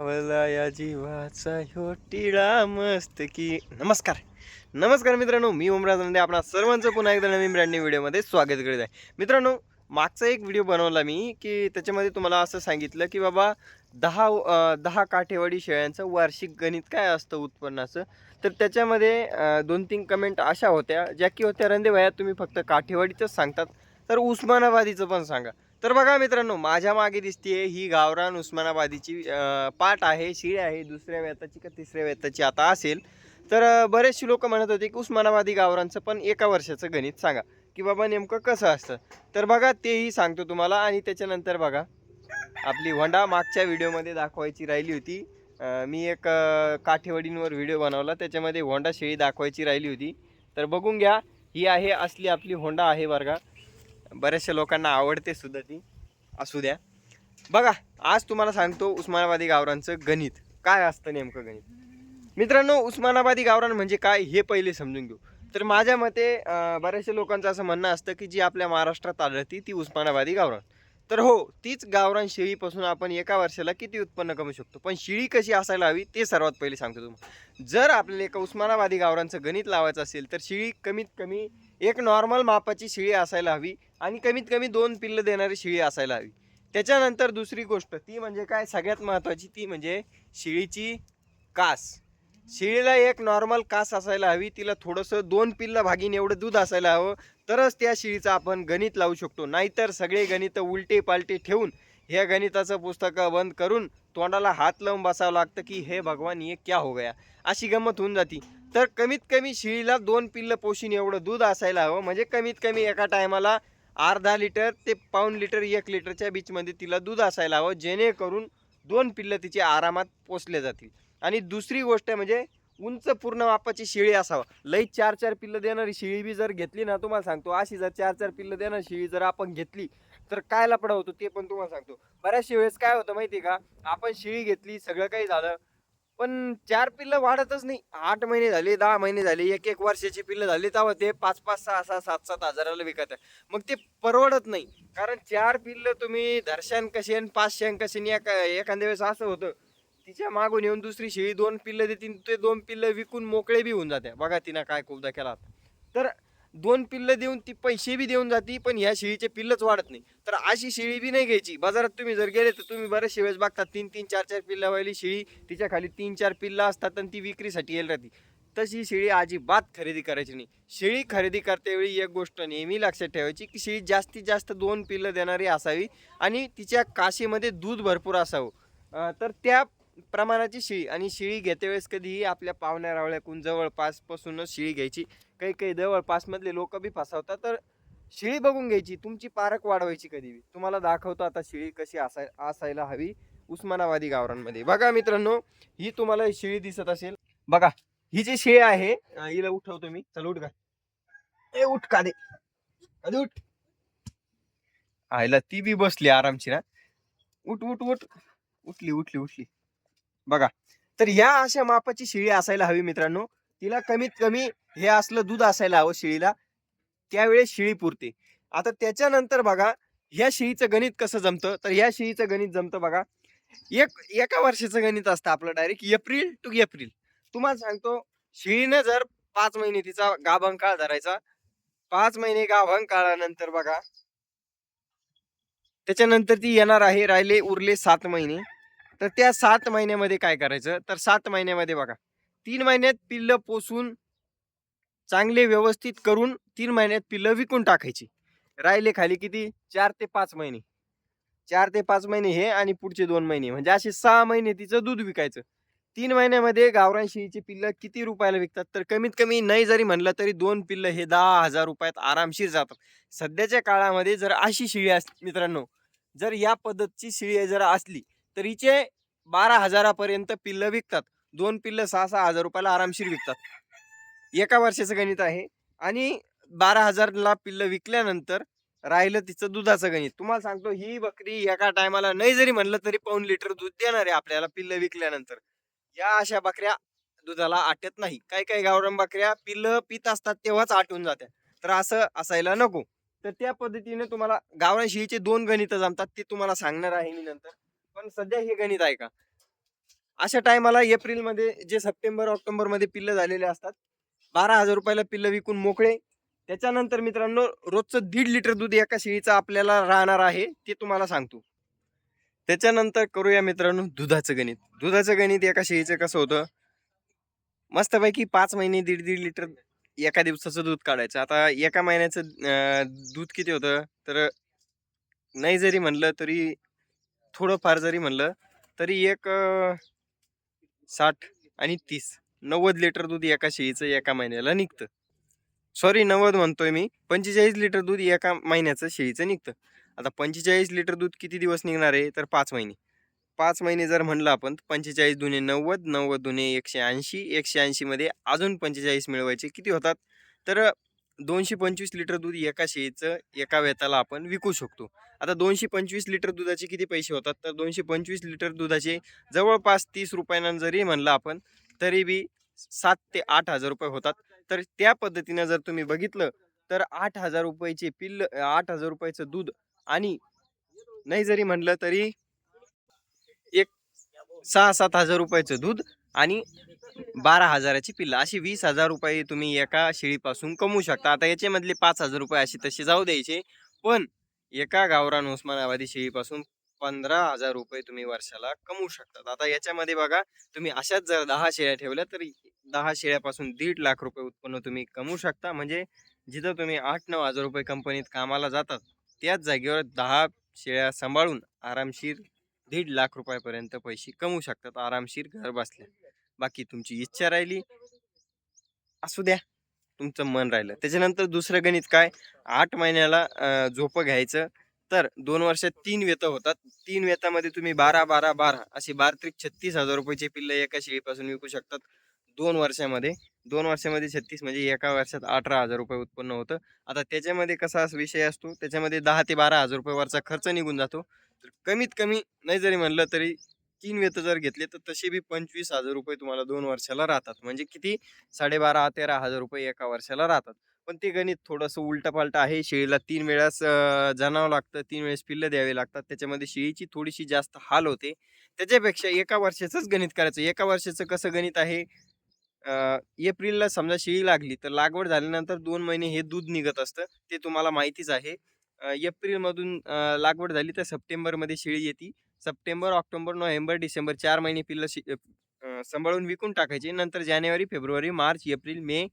मला या जीवाचा ह्यो टिळा मस्त की नमस्कार. नमस्कार मित्रांनो मी ओमराज नंदे आपणा सर्वांचं पुन्हा एकदा नवीन ब्रँडिंग व्हिडिओमध्ये स्वागत करीत आहे. मित्रांनो मागचा एक व्हिडिओ बनवला मी की त्याच्यामध्ये तुम्हाला असं सांगितलं की बाबा दहा दहा काठेवाडी शेळ्यांचं वार्षिक गणित काय असतं उत्पन्नाचं? तर त्याच्यामध्ये दोन तीन कमेंट अशा होत्या ज्या की होत्या रंदेवयात तुम्ही फक्त काठेवाडीचंच सांगतात तर उस्मानाबादीचं पण सांगा. तर बघा मित्रांनो माझ्या मागे दिसतीये ही गावरान उस्मानाबादीची पाट आहे शिळ आहे दुसऱ्या वेताची का तिसऱ्या वेताची आता असेल. तर बरेचसे लोक म्हणत होते की उस्मानाबादी गावरांचं पण एका वर्षाचं गणित सांगा की बाबा नेमकं कसं असतं? तर बघा तेही सांगतो तुम्हाला आणि त्याच्यानंतर बघा आपली होंडा मागच्या व्हिडिओमध्ये दाखवायची राहिली होती. मी एक काठेवडींवर व्हिडिओ बनवला त्याच्यामध्ये होंडा शेळी दाखवायची राहिली होती. तर बघून घ्या ही आहे असली आपली होंडा आहे बरं बऱ्याचशा लोकांना आवडते सुद्धा ती. असू द्या. बघा आज तुम्हाला सांगतो उस्मानाबादी गावरांचं गणित. काय असतं नेमकं गणित? मित्रांनो उस्मानाबादी गावरान म्हणजे काय हे पहिले समजून घेऊ. तर माझ्या मते बऱ्याचशा लोकांचं असं म्हणणं असतं की जी आपल्या महाराष्ट्रात आढळती ती उस्मानाबादी गावरान. तर हो तीच गावरान शेळीपासून आपण एका वर्षाला किती उत्पन्न कमवू शकतो? पण शेळी कशी असायला हवी ते सर्वात पहिले सांगतो तुम्हाला. जर आपल्याला एका उस्मानाबादी गावरांचं गणित लावायचं असेल तर शेळी कमीत कमी एक नॉर्मल मापाची शिळी असायला हवी आणि कमीत कमी दोन पिल्लं देणारी शिळी असायला हवी. त्याच्यानंतर दुसरी गोष्ट ती म्हणजे काय? सगळ्यात महत्त्वाची ती म्हणजे शिळीची कास. शिळीला एक नॉर्मल कास असायला हवी तिला थोडंसं दोन पिल्लं भागीन एवढं दूध असायला हवं तरच त्या शिळीचं आपण गणित लावू शकतो. नाहीतर सगळे गणित उलटे पालटे ठेवून ह्या गणिताचं पुस्तकं बंद करून तोंडाला हात लावून बसावं लागतं की हे भगवान ये क्या हो गया? अशी गंमत होऊन जाती. तर कमीत कमी शिळीला दोन पिल्लं पोषण एवढं दूध असायला हवं. म्हणजे कमीत कमी एका टायमाला अर्धा लिटर ते पाऊण लिटर एक लिटरच्या बीचमध्ये तिला दूध असायला हवं जेणेकरून दोन पिल्लं तिचे आरामात पोचले जातील. आणि दुसरी गोष्ट म्हणजे उंच पूर्ण मापाची शिळी असावं. लई चार चार पिल्लं देणारी शिळी बी जर घेतली ना तुम्हाला सांगतो अशी जर चार चार पिल्लं देणारी शिळी जर आपण घेतली तर काय लपडा होतो ते पण तुम्हाला सांगतो. बऱ्याचशा वेळेस काय होतं माहिती आहे का आपण शिळी घेतली सगळं काही झालं पण चार पिल्लं वाढतच नाही. आठ महिने झाले दहा महिने झाले एक एक वर्षाची पिल्लं झाली तेव्हा ते पाच पाच सहा सहा सात सात हजाराला विकत आहे. मग ते परवडत नाही. कारण चार पिल्लं तुम्ही दर्शन कसे पाचशे कसे एका एखाद्या वेळेस असं होतं तिच्या मागून येऊन दुसरी शेळी दोन पिल्लं देतील ते दोन पिल्लं विकून मोकळे बी होऊन जाते. बघा तिनं काय कुबदा केला तर दोन पिल्लं देऊन ती पैसे बी देऊन जाते पण ह्या शेळीचे पिल्लच वाढत नाही. तर अशी शेळी बी नाही घ्यायची. बाजारात तुम्ही जर गेले तर तुम्ही बरेचशे वेळेस बघता तीन तीन चार चार पिल्लावाली शेळी तिच्या खाली तीन चार पिल्लं असतात आणि ती विक्रीसाठी येईल राहते. तशी शेळी अजिबात खरेदी करायची नाही. शेळी खरेदी करतेवेळी एक गोष्ट नेहमी लक्षात ठेवायची की शेळी जास्तीत जास्त दोन पिल्लं देणारी असावी आणि तिच्या काशीमध्ये दूध भरपूर असावं. तर त्या प्रमाणाची शेळी आणि शिळी घेते वेळेस कधीही आपल्या पाहुण्या रावळ्याकून जवळपास पासूनच घ्यायची. काही काही जवळपास मधले लोक बी फसवतात. तर शिळी बघून घ्यायची. तुमची पारख वाढवायची कधी बी. तुम्हाला दाखवतो आता शिळी कशी असाय असायला हवी उस्मानाबादी गावरांमध्ये बघा मित्रांनो ही तुम्हाला शिळी दिसत असेल. बघा ही जी शेळी आहे हिला उठवतो मी. चल उठ का ए उठ का दे कधी उठ. आईला ती बी बसली आरामशीर ना उठ उठ उठ. उठली उठली उठली. बघा. तर ह्या अशा मापाची शिळी असायला हवी मित्रांनो. तिला कमीत कमी हे असलं दूध असायला हवं शिळीला. त्यावेळेस शिळी पुरते. आता त्याच्यानंतर बघा ह्या शिळीचं गणित कसं जमतं? तर ह्या शिळीचं गणित जमतं बघा. एक एका वर्षाचं गणित असतं आपलं डायरेक्ट एप्रिल टू एप्रिल. तुम्हाला सांगतो शिळीनं जर पाच महिने तिचा गाभंकाळ धरायचा. पाच महिने गाभंकाळानंतर बघा. त्याच्यानंतर ती येणार आहे राहिले उरले सात महिने. तर त्या सात महिन्यामध्ये काय करायचं? तर सात महिन्यामध्ये बघा तीन महिन्यात पिल्लं पोसून चांगले व्यवस्थित करून तीन महिन्यात पिल्लं विकून टाकायची. राहिले खाली किती? चार ते पाच महिने. चार ते पाच महिने हे आणि पुढचे दोन महिने. म्हणजे असे सहा महिने तिचं दूध विकायचं. तीन महिन्यामध्ये गावरान शेळीची पिल्लं किती रुपयाला विकतात? तर कमीत कमी नाही जरी म्हणलं तरी दोन पिल्लं हे दहा हजार रुपयात आरामशीर जातात. सध्याच्या काळामध्ये जर अशी शिळी अस मित्रांनो जर या पद्धतीची शिळी जर असली तर हिचे बारा हजारापर्यंत पिल्लं विकतात. दोन पिल्लं सहा सहा हजार रुपयाला आरामशीर विकतात. एका वर्षाचं गणित आहे. आणि बारा हजारला पिल्लं विकल्यानंतर राहिलं तिचं दुधाचं गणित. तुम्हाला सांगतो ही बकरी एका टायमाला नाही जरी म्हणलं तरी पाऊन लिटर दूध देणार आहे आपल्याला पिल्लं विकल्यानंतर. या अशा बकऱ्या दुधाला आटत नाही. काही काही गावरान बकऱ्या पिल्लं पित असतात तेव्हाच आटून जात्या. तर असं असायला नको. तर त्या पद्धतीने तुम्हाला गावरान शेळीचे दोन गणित जमतात ते तुम्हाला सांगणार आहे मी नंतर. पण सध्या हे गणित आहे का? अशा टायमाला एप्रिलमध्ये जे सप्टेंबर ऑक्टोबरमध्ये पिल्ल झालेले असतात बारा हजार रुपयाला पिल्ल विकून मोकळे. त्याच्यानंतर मित्रांनो रोजचं दीड लिटर दूध एका शेळीचं आपल्याला राहणार आहे ते तुम्हाला सांगतो. त्याच्यानंतर करूया मित्रांनो दुधाचं गणित. दुधाचं गणित एका शेळीचं कसं होतं? मस्तपैकी पाच महिने दीड दीड लिटर एका दिवसाचं दूध काढायचं. आता एका महिन्याचं दूध किती होतं? तर नाही जरी म्हणलं तरी थोडंफार जरी म्हणलं तरी एक साठ आणि तीस नव्वद लिटर दूध एका शेळीचं एका महिन्याला निघतं. सॉरी नव्वद म्हणतोय मी पंचेचाळीस लिटर दूध एका महिन्याचं शेळीचं निघतं. आता पंचेचाळीस लिटर दूध किती दिवस निघणार आहे? तर पाच महिने. पाच महिने जर म्हणलं आपण पंचेचाळीस दुने नव्वद नव्वद दुने एकशे ऐंशी एकशे ऐंशीमध्ये अजून पंचेचाळीस मिळवायचे किती होतात? तर दोनशे पंचवीस लिटर दूध एका शेळीचं एका वेताला आपण विकू शकतो. आता दोनशे पंचवीस लिटर दुधाचे किती पैसे होतात? तर दोनशे पंचवीस लिटर दुधाचे जवळपास तीस रुपयांना जरी म्हणलं आपण तरी बी सात ते आठ हजार रुपये होतात. तर त्या पद्धतीनं जर तुम्ही बघितलं तर आठ हजार रुपयाचे पिल्ल आठ हजार रुपयाचं दूध आणि नाही जरी म्हणलं तरी सहा सात हजार रुपयाचं दूध आणि बारा हजाराची पिल्लं. अशी वीस हजार रुपये तुम्ही एका शेळीपासून कमवू शकता. आता याच्यामधले पाच हजार रुपये अशी तशी जाऊ द्यायचे. पण एका गावरान उस्मानाबादी शेळीपासून पंधरा हजार रुपये तुम्ही वर्षाला कमवू शकतात. आता याच्यामध्ये बघा तुम्ही अशाच जर दहा शेळ्या ठेवल्या तर दहा शेळ्यापासून दीड लाख रुपये उत्पन्न तुम्ही कमवू शकता. म्हणजे जिथं तुम्ही आठ नऊ हजार रुपये कंपनीत कामाला जातात त्याच जागेवर दहा शेळ्या सांभाळून आरामशीर दीड लाख रुपयापर्यंत पैसे कमवू शकतात आरामशीर घर बसल्या. बाकी तुमची इच्छा राहिली असू द्या. तुमचं मन राहिलं. त्याच्यानंतर दुसरं गणित काय? आठ महिन्याला झोपं घ्यायचं. तर दोन वर्षात तीन वेतं होतात. तीन वेतामध्ये तुम्ही बारा बारा बारा असे बारा त्रिक छत्तीस हजार रुपयाचे पिल्लं एका शेळीपासून विकू शकतात. दोन वर्षामध्ये दोन वर्षामध्ये छत्तीस म्हणजे एका वर्षात अठरा हजार रुपये उत्पन्न होतं. आता त्याच्यामध्ये कसा विषय असतो? त्याच्यामध्ये दहा ते बारा हजार रुपये वरचा खर्च निघून जातो. तर कमीत कमी नाही जरी म्हणलं तरी तीन वेत जर घेतले तर तसे बी पंचवीस हजार रुपये तुम्हाला दोन वर्षाला राहतात. म्हणजे किती? साडेबारा तेरा हजार रुपये एका वर्षाला राहतात. पण ते गणित थोडंसं उलटपालट आहे. शेळीला तीन वेळास अं, जाणावं लागतं तीन वेळेस पिल्लं द्यावे लागतात. त्याच्यामध्ये शेळीची थोडीशी जास्त हाल होते. त्याच्यापेक्षा एका वर्षाचंच गणित करायचं. एका वर्षाचं कसं गणित आहे? एप्रिलला समजा शेळी लागली तर लागवड झाल्यानंतर दोन महिने हे दूध निघत असतं. ते तुम्हाला माहितीच आहे. एप्रिलमधून लागवड झाली तर सप्टेंबरमध्ये शेळी येते. सप्टेंबर ऑक्टोबर नोव्हेंबर डिसेंबर चार महिने पिल्लं शि सांभाळून विकून टाकायचे. नंतर जानेवारी फेब्रुवारी मार्च एप्रिल मे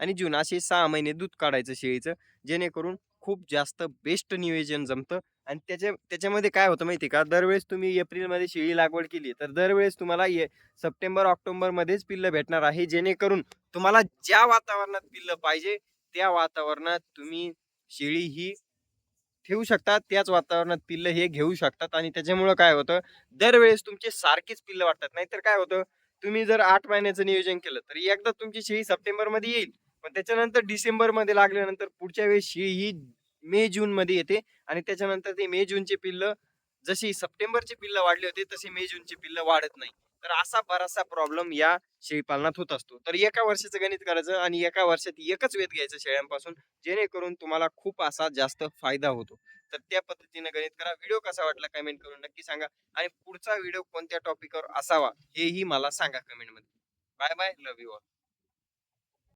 आणि जून असे सहा महिने दूध काढायचं शेळीचं जेणेकरून खूप जास्त बेस्ट नियोजन जमतं. आणि त्याच्या त्याच्यामध्ये काय होतं माहिती आहे का? दरवेळेस तुम्ही एप्रिलमध्ये शेळी लागवड केली तर दरवेळेस तुम्हाला ये सप्टेंबर ऑक्टोबरमध्येच पिल्लं भेटणार आहे. जेणेकरून तुम्हाला ज्या वातावरणात पिल्लं पाहिजे त्या वातावरणात तुम्ही शेळी ही ठेवू शकतात त्याच वातावरणात पिल्लं हे घेऊ शकतात आणि त्याच्यामुळं काय होतं दरवेळेस तुमचे सारखीच पिल्लं वाटतात नाहीतर काय होतं तुम्ही जर आठ महिन्याचं नियोजन केलं तर एकदा तुमची शेळी सप्टेंबरमध्ये येईल. पण त्याच्यानंतर डिसेंबरमध्ये लागल्यानंतर पुढच्या वेळेस शेळी ही मे जून मध्ये येते आणि त्याच्यानंतर ते मे जूनचे पिल्लं जशी सप्टेंबरचे पिल्लं वाढले होते तसे मे जूनचे पिल्लं वाढत नाही. तर असा बराचसा प्रॉब्लेम या शेळीपालनात होत असतो. तर एका वर्षाचं गणित करायचं आणि एका वर्षात एकच वेध घ्यायचं शेळ्यांपासून जेणेकरून तुम्हाला खूप असा जास्त फायदा होतो. तर त्या पद्धतीने गणित करा. व्हिडिओ कसा वाटला कमेंट करून नक्की सांगा आणि पुढचा व्हिडिओ कोणत्या टॉपिकवर असावा हेही मला सांगा कमेंटमध्ये bye bye love you all